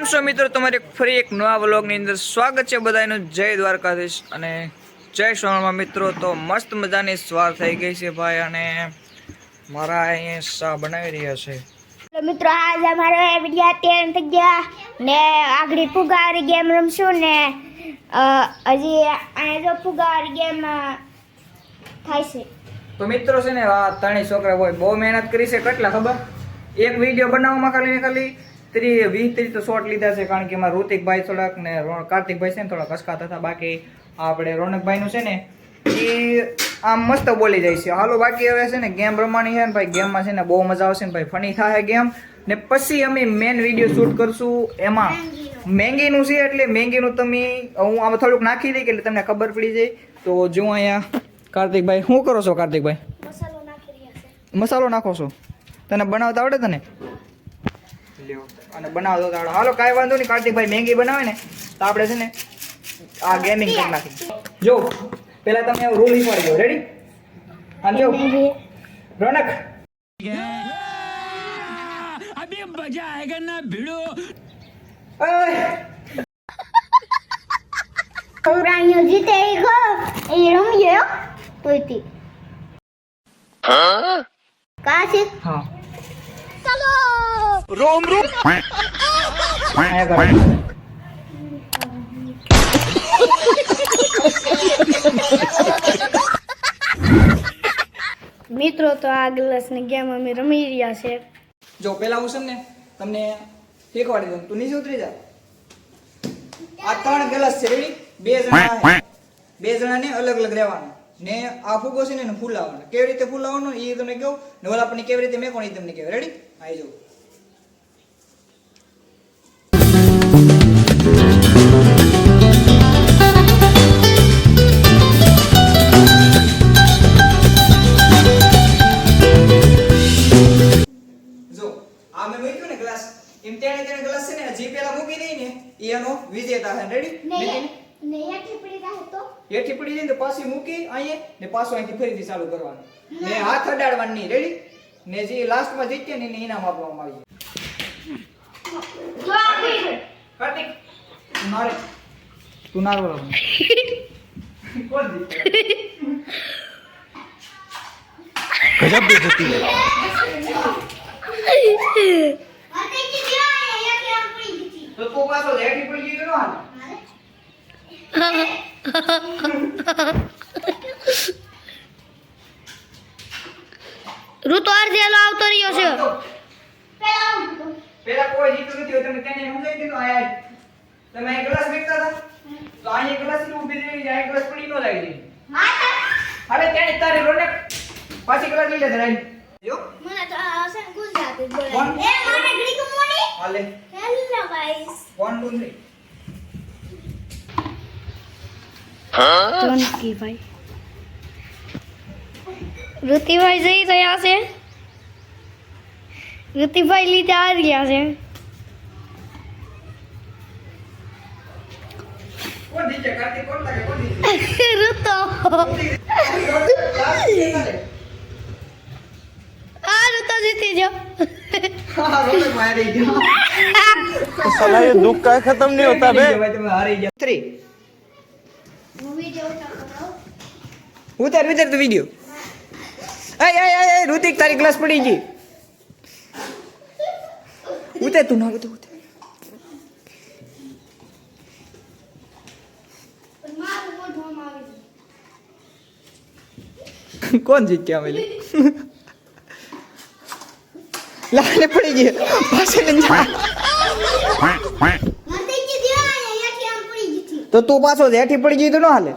કેમ છો મિત્રો? તમારે ફરી એક નવા વ્લોગની અંદર સ્વાગત છે બધાનું. જય દ્વારકાધીશ અને જય સોનામાં મિત્રો. તો મસ્ત મજાની સવાર થઈ ગઈ છે ભાઈ અને મારા અહીંયા શા બનાવી રહ્યા છે. મિત્રો આજ અમારો વીડિયો તેર થઈ ગયા ને આગળ ફુગાવારી ગેમ રમશું ને હજી અહીંયા જો ફુગાવારી ગેમ થાય છે. તો મિત્રો છે ને આ ત્રણેય છોકરા હોય બહુ મહેનત કરી છે. કેટલા ખબર? એક વીડિયો બનાવવામાં ખાલી ને ખાલી ત્રી વીસ ત્રીસ તો શોર્ટ લીધા છે કારણ કે એમાં ઋતિકભાઈ થોડાક ને કાર્તિકભાઈ છે ને થોડા કસકાતા હતા. બાકી આપણે રોનકભાઈનું છે ને એ આમ મસ્ત બોલી જાય છે. હાલો બાકી હવે છે ને ગેમ રમવાની છે ને ભાઈ ગેમમાં છે ને બહુ મજા આવશે ને ભાઈ ફની થાય ગેમ. ને પછી અમે મેન વીડિયો શૂટ કરશું એમાં. મેંગીનું છે એટલે મેંગીનું તમે હું આમાં થોડુંક નાખી દઈ કે એટલે તમને ખબર પડી જાય. તો જો અહીંયા કાર્તિકભાઈ શું કરો છો કાર્તિકભાઈ? મસાલો નાખો છો? તને બનાવતા આવડે તને? લ્યો. અને બનાવો આવડે હાલો કાંઈ વાંધો નહીં. કાર્તિકભાઈ મેંગી બનાવે ને તો આપણે છે ને આ ગેમિંગ કરી નાખી જો પહેલા તમે રૂલ શીખવાડી દો રેડી હા જો. રોનક. અય, પ્રાણીઓ જીતે એ ગો એ રમીએ હો તોયથી. કા છે? હા. ચાલો! અહીંયા કરો મિત્રો, તો આ ગ્લાસની ગેમ અમે રમી રહ્યા છે. જો, પેલા હું છે ને તમને શીખવાડી દઉં તું નીચે ઉતરી જા. આ ત્રણ ગ્લાસ છે બે જણા બે જણાને અલગ અલગ રહેવાનું. ને આ ફૂગો છે ને કેવી રીતે ફૂલાવવાનો એ તમને કહું ને આપણને કેવી રીતે મેં કોણ એ તમને કહેવાય રેડી આવી જાઓ. ને અહીંયા ટીપડી રાખે તો? એ ટીપડી લઈને પાછી મૂકી અહીંયા ને પાછું અહીંથી ફરીથી ચાલુ કરવાનું. ને હાથ અડાડવાની રેડી ને જે લાસ્ટમાં જીતે ને ઇનામ આપવામાં આવી કાર્તિક મારે. તું ના બોલો. ગજબ બેજતી હે તો કોપા તો લેટી પડી ગઈ તો ના ઋતુ અર્ધેલો આવતો રહ્યો છે. તો પેલા આવું પેલા કોઈ જીતું નથી હોય તમે તેને સમજાવી દીધું આયા જ. તમે અહીં ગ્લાસ વેચતા હતા? તો અહીંયા ગ્લાસની ઊભી રહી જાય ગ્લાસ પડી ન લાગી જાય હા હવે તેને તારી રોનક પાછી ગ્લાસ લઈ લે ધરાઈ જો. મને તો આવશે ને ગુજરાતી બોલે કોણ? એ મને ગ્રીક મોની? હાલે હેલો ગાઈસ 1 2 તો ઋતિભાઈ જઈ રહ્યા છે. ઋતિભાઈ લીધે આવી રહ્યા છે. ઋતો. આ ઋતો જીતી જો साला ये दुख का ઉતાર ઉતાર તો વીડિયો અય અય અય ઋતિક તારી ગ્લાસ પડી ગઈ. ઉતાર તું ના ઉતાર કોણ જીત્યા અમે લાલે પડી ગઈ. પાછળ લઈને જા. મને જીતી અહીંયા આમ પડી જીતી તો તું પાછો જેઠી પડી ગઈ તો ન હાલે.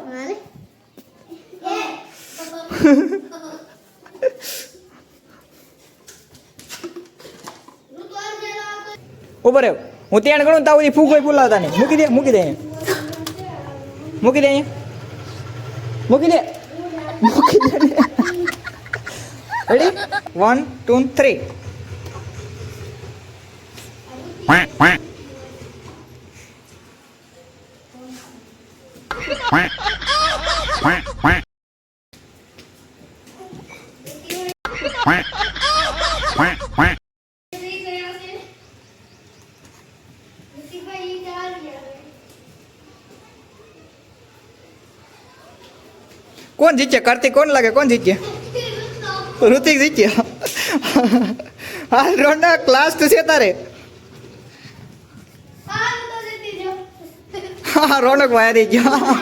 ઉપર આવ હું ત્યાં ગણું તાવ ફૂગ હોય ફૂલાવતા નહીં. મૂકી દે મૂકી દે મૂકી દે મૂકી દે. મૂકી દે રેડી વન ટુ થ્રી કોણ જીત્યા કાર્તિક કોણ લાગે કોણ જીત્યા ઋતિક જીત્યા હા રોના ક્લાસ તો છે તારે હા રોનક ભાઈ હારી ગયા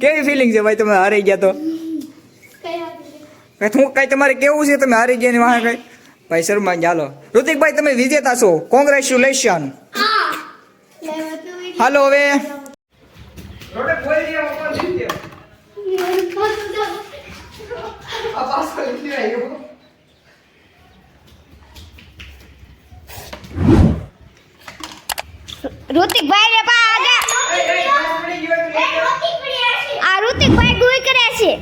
કેવી ફિલિંગ છે ભાઈ તમે હારી ગયા તો કઈ હું કઈ તમારે કેવું છે? તમે હારી ગયા ને વાહ કઈ? ભાઈ શર્મા ચાલો. ઋતિકભાઈ તમે વિજેતા છો. કોંગ્રેચ્યુલેશન હાલો હવે. ઋતિકભાઈ ને પા આગળ આ ઋતિકભાઈ ડુઈ કરે છે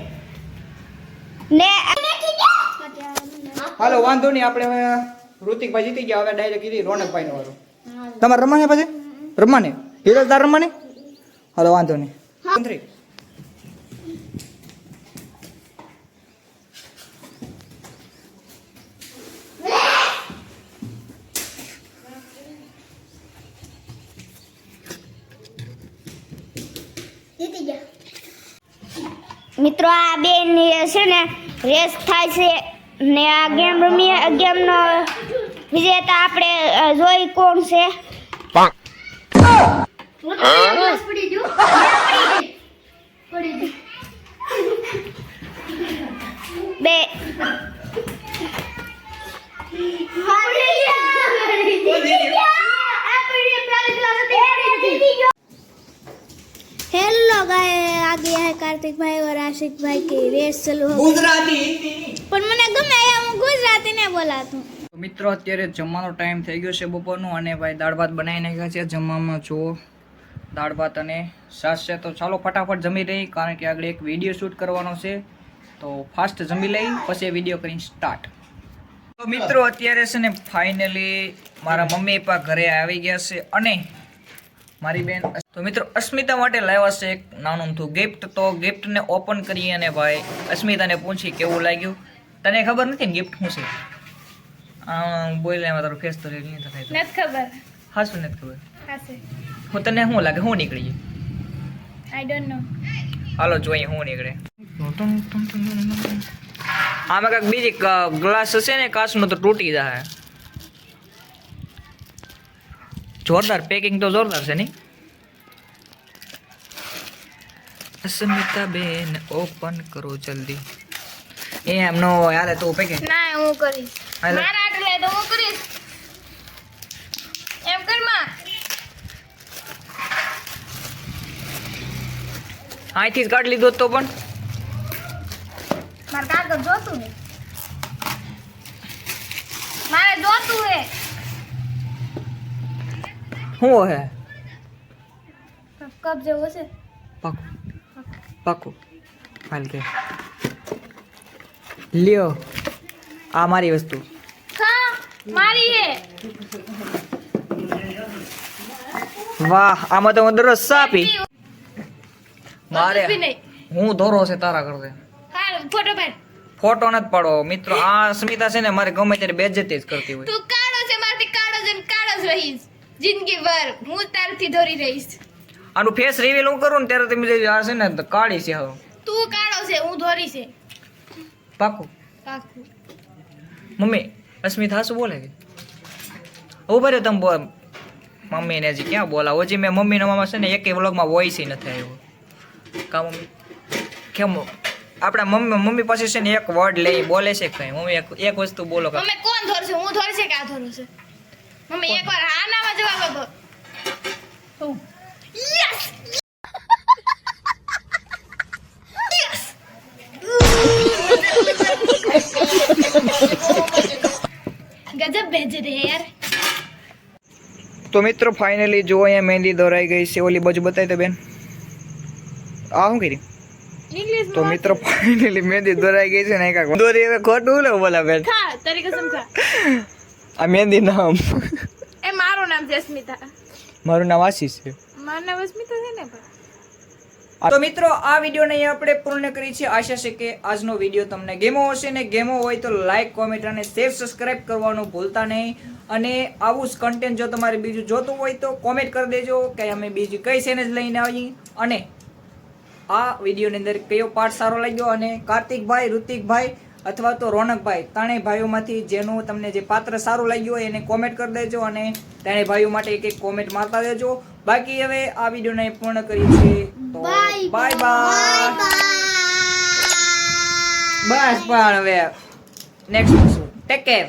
ને હાલો વાંધો નહીં આપણે હવે ઋતિકભાઈ જીતી ગયા હવે ડાયરેક્ટ કીધી રોનકભાઈ નો વારો તમારે રમવાને પછી? રમવાને? હીરો તાર રમવાને? હાલો વાંધો નહીં. થ્રી મિત્રો. આ બેન છે ને રેસ થાય છે. ને આ ગેમ રમીએ ગેમનો વિજેતા આપણે અ, જોઈ કોણ છે. અમિતભાઈ કે રેસ ચલો ગુજરાતી. પણ મને ગમે હું ગુજરાતી ને બોલાતું મિત્રો અત્યારે જમવાનો ટાઈમ થઈ ગયો છે બપોરનો અને ભાઈ દાળ ભાત બનાવી નાખ્યા છે. જમવામાં જુઓ દાળ ભાત અને સાસ છે. તો ચાલો ફટાફટ જમી રહી કારણ કે આગળ એક વીડિયો શૂટ કરવાનો છે. તો ફાસ્ટ જમી લઈ પછી વીડિયો કરીને સ્ટાર્ટ તો મિત્રો અત્યારે છે ને ફાઇનલી મારા મમ્મી પપ્પા ઘરે આવી ગયા છે અને મારી બેન તો મિત્રો અસ્મિતા માટે લાવ્યા છે એક નાનું થું ગિફ્ટ તો ગિફ્ટને ઓપન કરી અને ભાઈ અસ્મિતાને પૂછી કેવું લાગ્યું. તને ખબર નથી ને ગિફ્ટ શું છે? બોલ એમાં તારો ફેસ તો નહીં થાય નથી ખબર. હા શું નથી ખબર? હું તને શું લાગે? હું નીકળી આઈ ડોન્ટ નો હાલો જોઈએ હું નીકળે. આમાં કાંઈક બીજી ગ્લાસ હશે ને કાચનો તો તૂટી જાય જોરદાર પેકિંગ તો જોરદાર છે નહીં. અસ્મિતા બેન ઓપન કરો જલ્દી. એમ નો હાલે તું પેકિંગ ના હું કરીશ. મારા આટલે તો હું કરીશ. એમ કરમાં. અહીંથી જ કાઢી લીધો તો પણ. મારા કાગળ જોતું હે મારે જોતું હે શું હે? કપ જેવો છે. પાકું. પાકું. હાલ કે. લ્યો આ મારી વસ્તુ. હા મારી હે. વાહ આમાં તો હું દરરોજ સા પી. મારે હું ધોરો છે તારા કરતે ફોટો પાડ. ફોટો નથી પાડો મિત્રો આ સ્મિતા છે ને મારે ગમે ત્યારે બેજતી જ કરતી હોય. તું કાળો છે મારથી કાળો છે કાળો જ રહીશ. જિંદગી ભર હું તારથી દોરી રહીશ. આનું ફેસ રિવીલ હું કરું ને ત્યારે તમે જે આ છે ને તો કાળી છે હવે. તું કાળો છે હું ધોરી છે. પાકું. પાકું. મમ્મી અસ્મિતા શું બોલે કે ઊભા રહ્યો તમે બોલ. મમ્મીને હજી ક્યાં બોલાવો? હજી મેં મમ્મીનો મામા છે ને એકેય વ્લોગમાં વોઇસ નથી આવ્યો. કા મમ્મી? કેમ? આપણા મમ્મી મમ્મી પાસે છે ને એક વર્ડ લઈ બોલે છે કઈ? મમ્મી એક એક વસ્તુ બોલો મમ્મી કોણ ધોરશે હું ધોરશે કે આ ધોરશે મમ્મી એકવાર હા નામાં જવાબ આપો યસ યસ ગજબ ભેજ રે યાર. તો મિત્રો ફાઇનલી જો અહીંયા મહેંદી દોરાઈ ગઈ છે ઓલી બાજુ બતાવી દે બેન. આ શું કરી? તો મિત્રો ફાઇનલી મહેંદી દોરાઈ ગઈ છે ને કાંઈક દોરી હવે ખોટું લે બોલા બેન. ખા તારી કસમ ખા. આ મહેંદી નામ એ મારું નામ છે સ્મિતા મારું નામ આશીષ છે. મારું નામ અસ્મિતા છે ને પણ. તો મિત્રો આ વિડીયોને અહીં આપણે પૂર્ણ કરી છે. આશા છે કે આજનો વીડિયો તમને ગેમો હશે ને ગેમો હોય તો લાઈક કોમેન્ટ અને શેર સબસ્ક્રાઇબ કરવાનું ભૂલતા નહીં. અને આવું જ કન્ટેન્ટ જો તમારે બીજું જોતું હોય તો કોમેન્ટ કરી દેજો કે અમે બીજી કઈ જ લઈને આવી. અને આ વિડીયોની અંદર કયો પાર્ટ સારો લાગ્યો? અને કાર્તિકભાઈ ઋતિકભાઈ અથવા તો રોનકભાઈ ત્રણેય ભાઈઓમાંથી જેનું તમને જે પાત્ર સારું લાગ્યું હોય એને કોમેન્ટ કરી દેજો અને ત્રણેય ભાઈઓ માટે એક એક કોમેન્ટ મારતા દેજો બાકી હવે આ વિડીયોને પૂર્ણ કરી છે તો બાય બાય બસ પણ હવે નેક્સ્ટ ટેક કેર